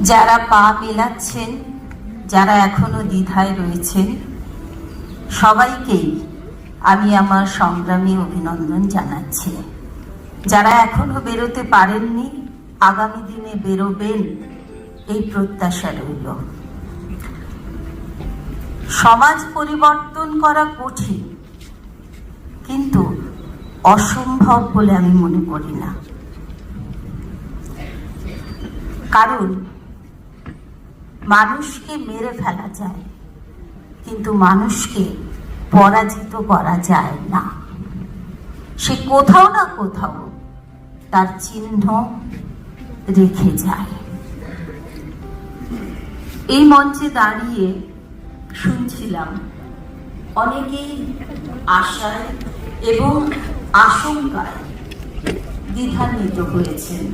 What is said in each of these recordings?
যারা পা মেলাচ্ছেন, যারা এখনও দ্বিধায় রয়েছেন, সবাইকেই আমি আমার সংগ্রামী অভিনন্দন জানাচ্ছি। যারা এখনও বেরোতে পারেননি, আগামী দিনে বেরোবেন, এই প্রত্যাশা রইল। সমাজ পরিবর্তন করা কঠিন, কিন্তু অসম্ভব বলে আমি মনে করি না। কারণ মানুষকে মেরে ফেলা যায়, কিন্তু মানুষকে পরাজিত করা যায় না। সে কোথাও না কোথাও তার চিহ্ন রেখে যায়। এই মঞ্চে দাঁড়িয়ে শুনছিলাম অনেকেই আশায় এবং আশঙ্কায় দ্বিধান্বিত হয়েছেন।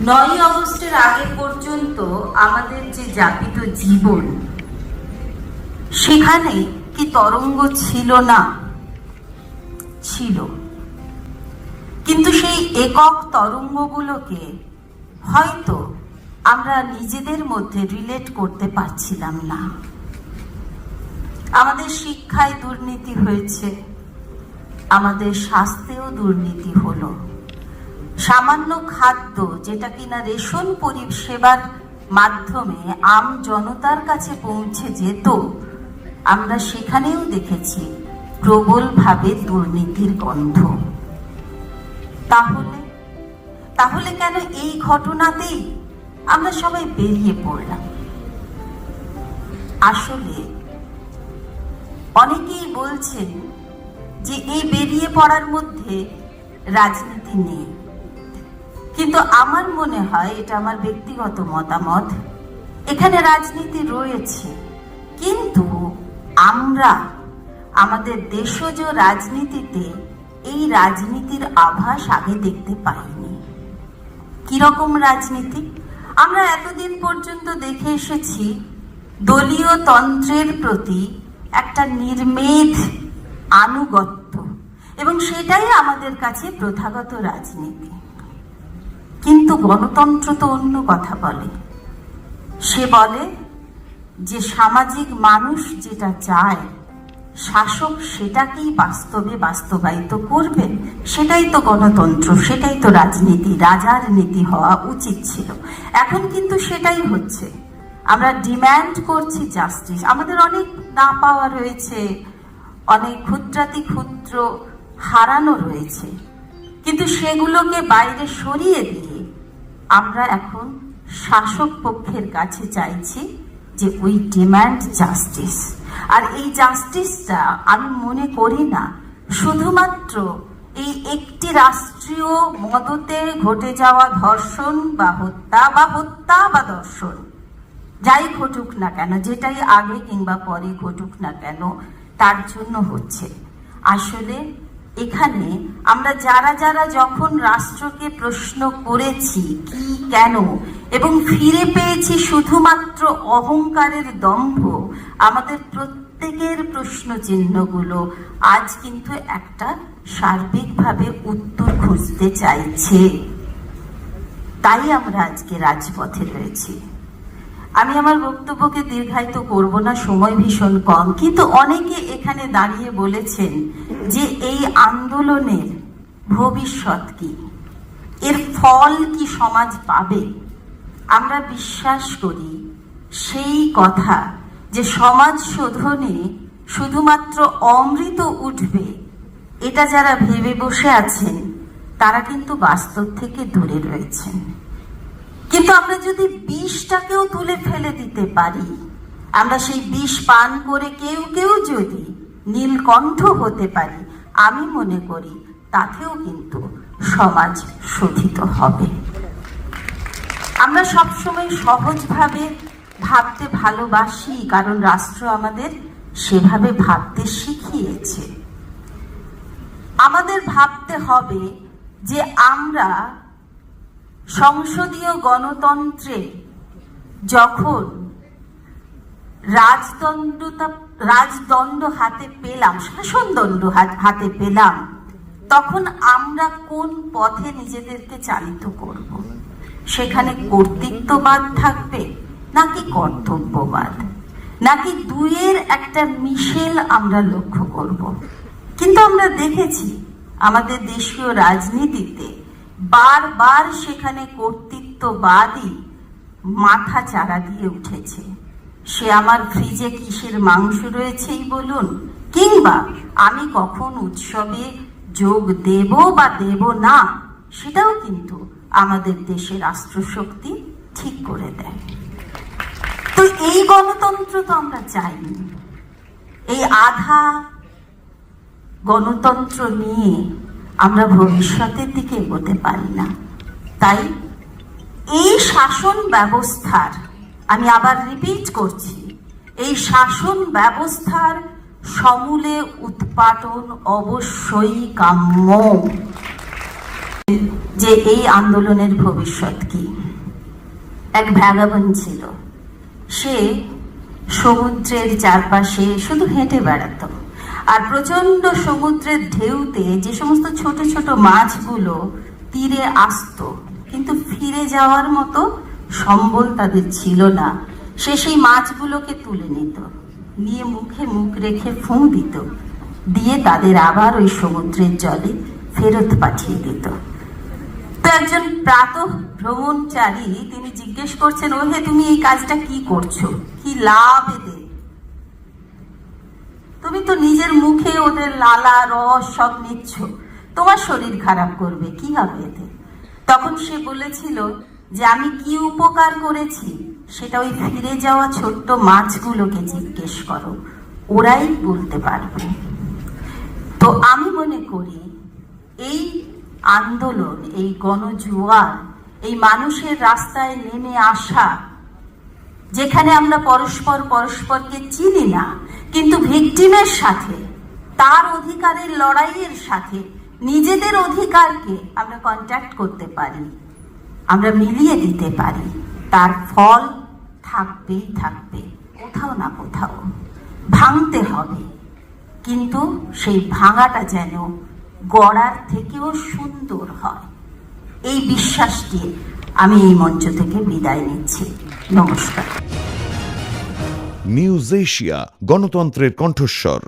নয় আগস্টের আগে পর্যন্ত আমাদের যে যাপিত জীবন, সেখানে কি তরঙ্গ ছিল না? ছিল। কিন্তু সেই একক তরঙ্গগুলোকে হয়তো আমরা নিজেদের মধ্যে রিলেট করতে পারছিলাম না। আমাদের শিক্ষায় দুর্নীতি হয়েছে, আমাদের স্বাস্থ্যেও দুর্নীতি হলো। সামান্য খাদ্য যেটা কিনা রেশন পরিষেবার মাধ্যমে আম জনতার কাছে পৌঁছে যেত, আমরা সেখানেও দেখেছি প্রবলভাবে দুর্নীতির গন্ধ। তাহলে তাহলে কেন এই ঘটনাতেই আমরা সবাই বেরিয়ে পড়লাম? আসলে, অনেকেই বলছেন যে এই বেরিয়ে পড়ার মধ্যে রাজনীতি নেই। কিন্তু আমার মনে হয় এটা আমার ব্যক্তিগত মতামত। এখানে রাজনীতি রয়েছে। কিন্তু আমরা, আমাদের দেশজ রাজনীতিতে এই রাজনীতির আভাস আগে দেখতে পাইনি। কীরকম রাজনীতি? আমরা এতদিন পর্যন্ত দেখে এসেছি, দলীয় তন্ত্রের প্রতি একটা নির্মেধ আনুগত্য। এবং সেটাই আমাদের কাছে প্রথাগত রাজনীতি। কিন্তু গণতন্ত্র তো অন্য কথা বলে। সে বলে যে সামাজিক মানুষ যেটা চায়, শাসক সেটাকেই বাস্তবে বাস্তবায়িত করবে। সেটাই তো গণতন্ত্র, সেটাই তো রাজনীতি, রাজার নীতি হওয়া উচিত ছিল। এখন কিন্তু সেটাই হচ্ছে। আমরা ডিম্যান্ড করছি জাস্টিস। আমাদের অনেক না পাওয়া রয়েছে, অনেক ক্ষুদ্রাতি ক্ষুদ্র হারানো রয়েছে। কিন্তু সেগুলোকে বাইরে সরিয়ে দিয়ে আমরা এখন শাসক পক্ষের কাছে চাইছি যে উই ডিম্যান্ড জাস্টিস। আর এই জাস্টিসটা আমি মনে করি না, শুধুমাত্র এই একটি রাষ্ট্রীয় মদতে ঘটে যাওয়া ধর্ষণ বা হত্যা বা হত্যা বা ধর্ষণ যাই ঘটুক না কেন, যেটাই আগে কিংবা পরে ঘটুক না কেন, তার জন্য হচ্ছে। আসলে এখানে আমরা যারা যারা যখন রাষ্ট্রকে প্রশ্ন করেছি, কি, কেন, এবং ফিরে পেয়েছি শুধুমাত্র অহংকারের দম্ভ, আমাদের প্রত্যেকের প্রশ্ন চিহ্নগুলো আজ কিন্তু একটা সার্বিকভাবে উত্তর খুঁজতে চাইছে। তাই আমরা আজকে রাজপথে রয়েছি। আমি আমার বক্তব্যকে দীর্ঘায়িত করব না, সময় ভীষণ কম। কিন্তু অনেকে এখানে দাঁড়িয়ে বলেছেন যে এই আন্দোলনের ভবিষ্যৎ কি? এর ফল কি সমাজ পাবে? আমরা বিশ্বাস করি সেই কথা যে সমাজ শোধনে শুধুমাত্র অমৃত উঠবে। এটা যারা ভেবে বসে আছেন, তারা কিন্তু বাস্তব থেকে দূরে রয়েছেন। কিন্তু আমরা যদি বিষটাকেও তুলে ফেলে দিতে পারি, আমরা সেই বিষ পান করে কেউ কেউ যদি নীলকণ্ঠ হতে পারি, আমি মনে করি তাতেও কিন্তু সমাজ শোধিত হবে। আমরা সবসময় সহজভাবে ভাবতে ভালোবাসি, কারণ রাষ্ট্র আমাদের সেভাবে ভাবতে শিখিয়েছে। আমাদের ভাবতে হবে যে আমরা সংসদীয় গণতন্ত্রে যখন রাজদণ্ড হাতে পেলাম, শাসনদণ্ড হাত- হাতে পেলাম। তখন আমরা কোন পথে নিজেদেরকে চালিত করব? সেখানে কর্তৃত্ববাদ থাকবে নাকি কর্তব্যবাদ? নাকি দুইয়ের একটা মিশেল আমরা লক্ষ্য করব? কিন্তু আমরা দেখেছি আমাদের দেশীয় রাজনীতিতে বারবার সেখানে কর্তৃত্ববাদই মাথা চারা দিয়ে উঠেছে। সে আমার ফ্রিজে কিসের মাংস রয়েছেই বলুন, কিংবা আমি কখন উৎসবে যোগ দেব বা দেব না, সেটাও কিন্তু আমাদের দেশের রাষ্ট্রশক্তি ঠিক করে দেয়। তো এই গণতন্ত্র তো আমরা চাইনি। এই আধা গণতন্ত্র নিয়ে আমরা ভবিষ্যতের দিকে এগোতে পারি না। তাই এই শাসন ব্যবস্থার আমি আবার রিপিট করছি। এই শাসন ব্যবস্থার সমূলে উৎপাটন অবশ্যই কাম্য। যে এই আন্দোলনের ভবিষ্যৎ কি? এক ভ্যাগাবন ছিল। সে সমুদ্রের চারপাশে শুধু হেঁটে বেড়াতো। আর প্রচণ্ড সমুদ্রের ঢেউতে যে সমস্ত ছোট ছোট মাছগুলো তীরে আসতো, কিন্তু ফিরে যাওয়ার মতো সম্বল তাদের ছিল না। সে সেই মাছগুলোকে তুলে নিত, নিয়ে মুখে মুখ রেখে ফুঁ দিত, দিয়ে তাদের আবার ওই সমুদ্রের জলে ফেরত পাঠিয়ে দিত। তো একজন প্রাত ভ্রমণচারী তিনি জিজ্ঞেস করছেন ও হে তুমি এই কাজটা কি করছ? কি লাভ এতে তুমি তো নিজের মুখে ওদের লালা, রস সব নিচ্ছ। তোমার শরীর খারাপ করবে, কি হবে এতে তখন সে বলেছিল যে আমি কি উপকার করেছি, সেটা ওই ফিরে যাওয়া ছোট্ট মাছগুলোকে জিজ্ঞেস করো। ওরাই বলতে পারবে। তো আমি মনে করি, এই আন্দোলন, এই গণজুয়ার, এই মানুষের রাস্তায় নেমে আসা, যেখানে আমরা পরস্পর পরস্পরকে চিনি না, কিন্তু ভিকটিমের সাথে, তার অধিকারের লড়াইয়ের সাথে, নিজেদের অধিকারকে আমরা কন্ট্যাক্ট করতে পারি। আমরা মিলিয়ে দিতে পারি। তার ফল থাকবেই থাকবে, কোথাও না কোথাও। ভাঙতে হবে। কিন্তু সেই ভাঙাটা যেন গড়ার থেকেও সুন্দর হয়। এই বিশ্বাসটি আমি এই মঞ্চ থেকে বিদায় নিচ্ছি। নমস্কার। নিউজ এশিয়া, গণতন্ত্রের কণ্ঠস্বর।